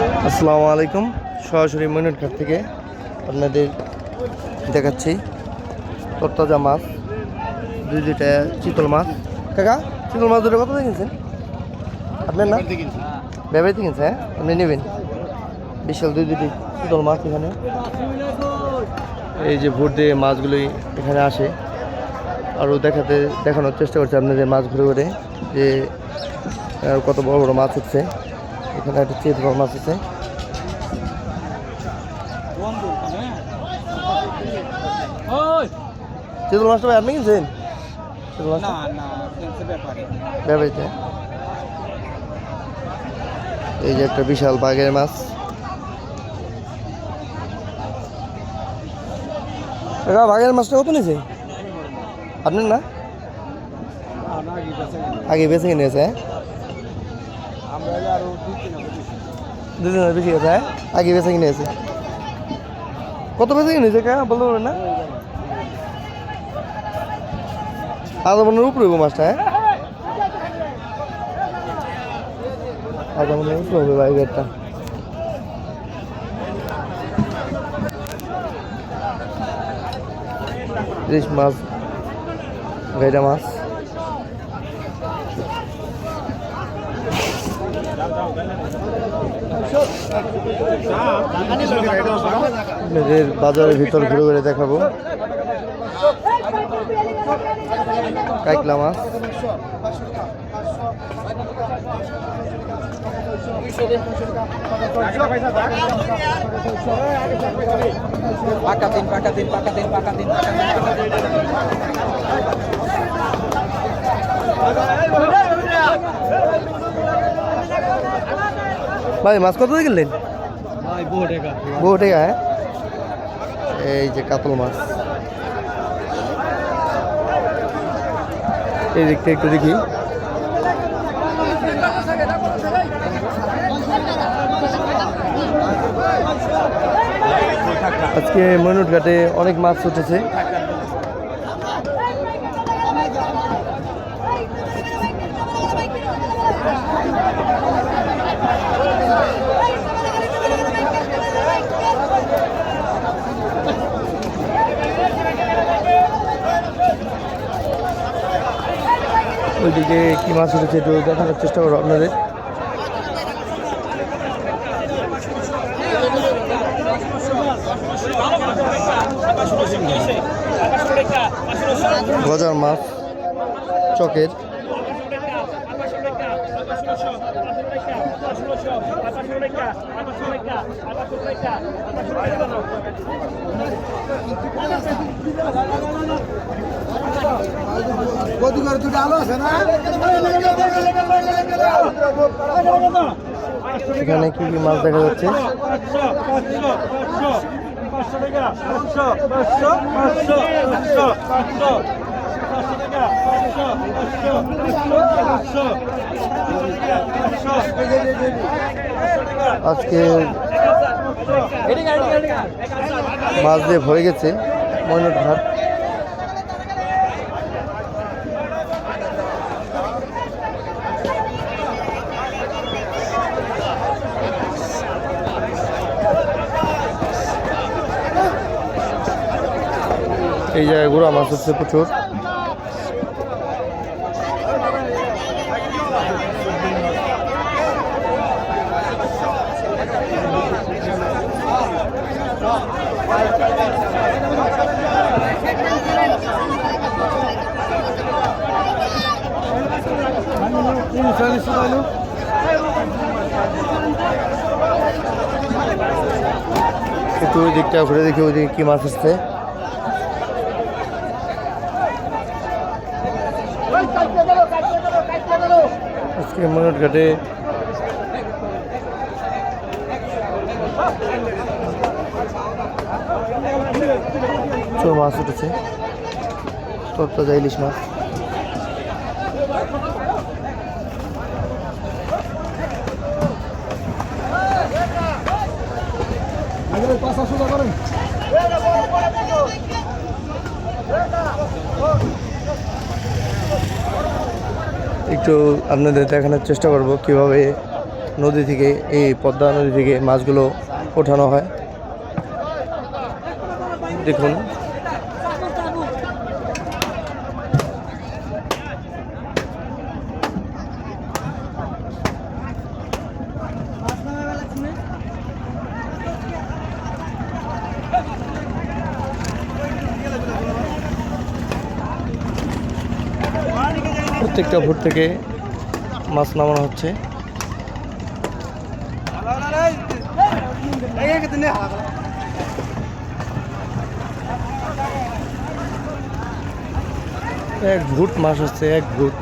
আসসালামু আলাইকুম। সরাসরি মইনুরঘাট থেকে আপনাদের দেখাচ্ছি। তরতাজা মাছ দুই দুইটা চিতল মাছ। কাকা চিতল মাছ দুটো কত দিয়ে কিনছেন? আপনার না? ব্যবহারিতে কিনছে। হ্যাঁ? আপনি নেবেন? বিশাল দুই দুটি চিতল মাছ এখানে। এই যে ভোট দিয়ে মাছগুলোই এখানে আসে। আরও দেখাতে দেখানোর চেষ্টা করছে আপনাদের মাছ ঘুরে ঘুরে যে কত বড় বড় মাছ হচ্ছে। এখানে একটা চিত বড় মাছ আছে চিতল মাছটা ভাই আপনি কিনছেন? চিতল মাছটা? না না কিনছে ব্যাপারে এই যে একটা বিশাল বাঘের মাছ। কাকা বাঘের মাছটা কত নিয়েছে? আপনার না? আগে বেছে কিনেছে হ্যাঁ? দুই তিন বেশি। হ্যাঁ? আগে বেছে কিনেছে কত বেছে কিনেছে কাকা? বলতে পারবেন না? আধা মনের উপরে হইব মাছটা হ্যাঁ? আধা মনের উপরে হবে ইলিশ মাছ ভেজা মাছ। আপনাদের বাজারের ভিতর ঘুরে ঘুরে দেখাবো। কাইকলা মাছ। পাকা দিন পাকা দিন পাকা দিন পাকা দিন পাকা দিন ভাই মাছ কত দিয়ে কিনলেন? ভাই বহু টাকা। হ্যাঁ? এই যে কাতল মাছ। এই দিকটা একটু দেখি। আজকে ময়নুট ঘাটে অনেক মাছ উঠেছে। ওইদিকে কি মাছ উঠেছে একটু দেখানোর চেষ্টা করব আপনাদের। গজার মাছ চকের। এখানে কি কি মাছ দেখা যাচ্ছে? আজকে মাছ দিয়ে ভরে গেছে ময়নট ঘাট এই জায়গায় গুড়া মাছ হচ্ছে প্রচুর। একটু ওই দিকটা ঘুরে দেখি, ওই দিকে কি মাছ আসছে। আজকে মনোট ঘাটে মাছ উঠেছে। তরতাজা ইলিশ মাছ। একটু আপনাদের দেখানোর চেষ্টা করব কীভাবে নদী থেকে, এই পদ্মা নদী থেকে মাছগুলো ওঠানো হয়। দেখুন প্রত্যেকটা ভোট থেকে মাছ নামানো হচ্ছে। এক ভুট মাছ হচ্ছে এক ভুট।